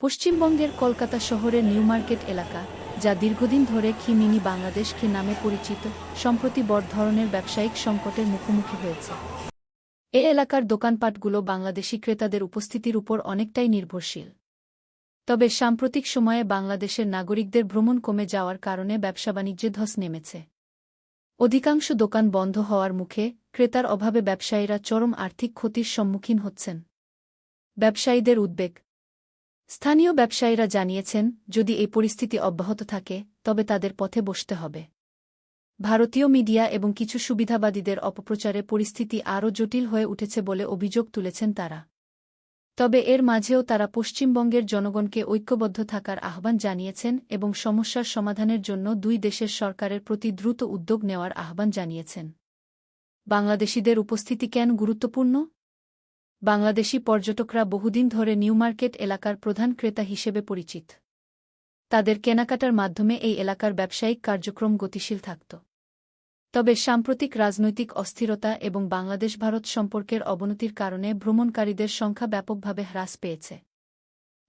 পশ্চিমবঙ্গের কলকাতা শহরের new market এলাকা, যা দীর্ঘদিন ধরে খি মিনি বাংলাদেশ খি নামে পরিচিত, সম্প্রতি বড় ধরনের ব্যবসায়িক সংকটের মুখোমুখি হয়েছে। এ এলাকার দোকানপাটগুলো বাংলাদেশি ক্রেতাদের উপস্থিতির উপর অনেকটাই নির্ভরশীল। তবে সাম্প্রতিক সময়ে বাংলাদেশের নাগরিকদের ভ্রমণ কমে যাওয়ার কারণে ব্যবসা বাণিজ্যে ধস নেমেছে। অধিকাংশ দোকান বন্ধ হওয়ার মুখে ক্রেতার অভাবে ব্যবসায়ীরা চরম আর্থিক ক্ষতির সম্মুখীন হচ্ছেন। ব্যবসায়ীদের উদ্বেগ স্থানীয় ব্যবসায়ীরা জানিয়েছেন, যদি এই পরিস্থিতি অব্যাহত থাকে, তবে তাদের পথে বসতে হবে। ভারতীয় মিডিয়া এবং কিছু সুবিধাবাদীদের অপপ্রচারে পরিস্থিতি আরও জটিল হয়ে উঠেছে বলে অভিযোগ তুলেছেন তারা। তবে এর মাঝেও তারা পশ্চিমবঙ্গের জনগণকে ঐক্যবদ্ধ থাকার আহ্বান জানিয়েছেন এবং সমস্যার সমাধানের জন্য দুই দেশের সরকারের প্রতি দ্রুত উদ্যোগ নেওয়ার আহ্বান জানিয়েছেন। বাংলাদেশিদের উপস্থিতি কেন গুরুত্বপূর্ণ? বাংলাদেশি পর্যটকরা বহুদিন ধরে নিউ মার্কেট এলাকার প্রধান ক্রেতা হিসেবে পরিচিত। তাদের কেনাকাটার মাধ্যমে এই এলাকার ব্যবসায়িক কার্যক্রম গতিশীল থাকত। তবে সাম্প্রতিক রাজনৈতিক অস্থিরতা এবং বাংলাদেশ ভারত সম্পর্কের অবনতির কারণে ভ্রমণকারীদের সংখ্যা ব্যাপকভাবে হ্রাস পেয়েছে।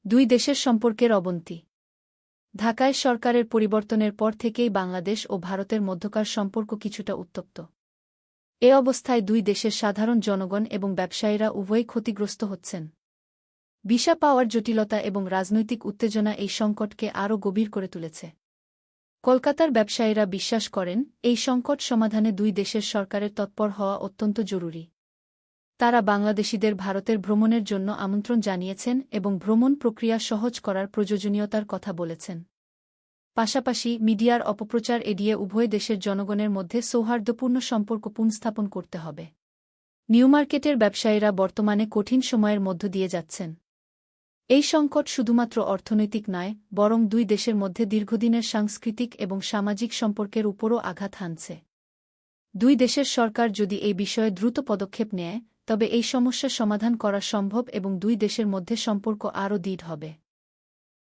দুই দেশের সম্পর্কের অবনতি। ঢাকায় সরকারের পরিবর্তনের পর থেকেই বাংলাদেশ ও ভারতের মধ্যকার সম্পর্ক কিছুটা উত্তপ্ত। এ অবস্থায় দুই দেশের সাধারণ জনগণ এবং ব্যবসায়ীরা উভয়ই ক্ষতিগ্রস্ত হচ্ছেন। ভিসা পাওয়ার জটিলতা এবং রাজনৈতিক উত্তেজনা এই সংকটকে আরও গভীর করে তুলেছে। কলকাতার ব্যবসায়ীরা বিশ্বাস করেন, এই সংকট সমাধানে দুই দেশের সরকারের তৎপর হওয়া অত্যন্ত জরুরি। তারা বাংলাদেশিদের ভারতের ভ্রমণের জন্য আমন্ত্রণ জানিয়েছেন এবং ভ্রমণ প্রক্রিয়া সহজ করার প্রয়োজনীয়তার কথা বলেছেন। পাশাপাশি মিডিয়ার অপপ্রচার এড়িয়ে উভয় দেশের জনগণের মধ্যে সৌহার্দ্যপূর্ণ সম্পর্ক পুনঃস্থাপন করতে হবে। নিউ মার্কেটের ব্যবসায়ীরা বর্তমানে কঠিন সময়ের মধ্য দিয়ে যাচ্ছেন। এই সংকট শুধুমাত্র অর্থনৈতিক নয়, বরং দুই দেশের মধ্যে দীর্ঘদিনের সাংস্কৃতিক এবং সামাজিক সম্পর্কের উপরও আঘাত হানছে। দুই দেশের সরকার যদি এই বিষয়ে দ্রুত পদক্ষেপ নেয়, তবে এই সমস্যা সমাধান করা সম্ভব এবং দুই দেশের মধ্যে সম্পর্ক আরও দৃঢ় হবে।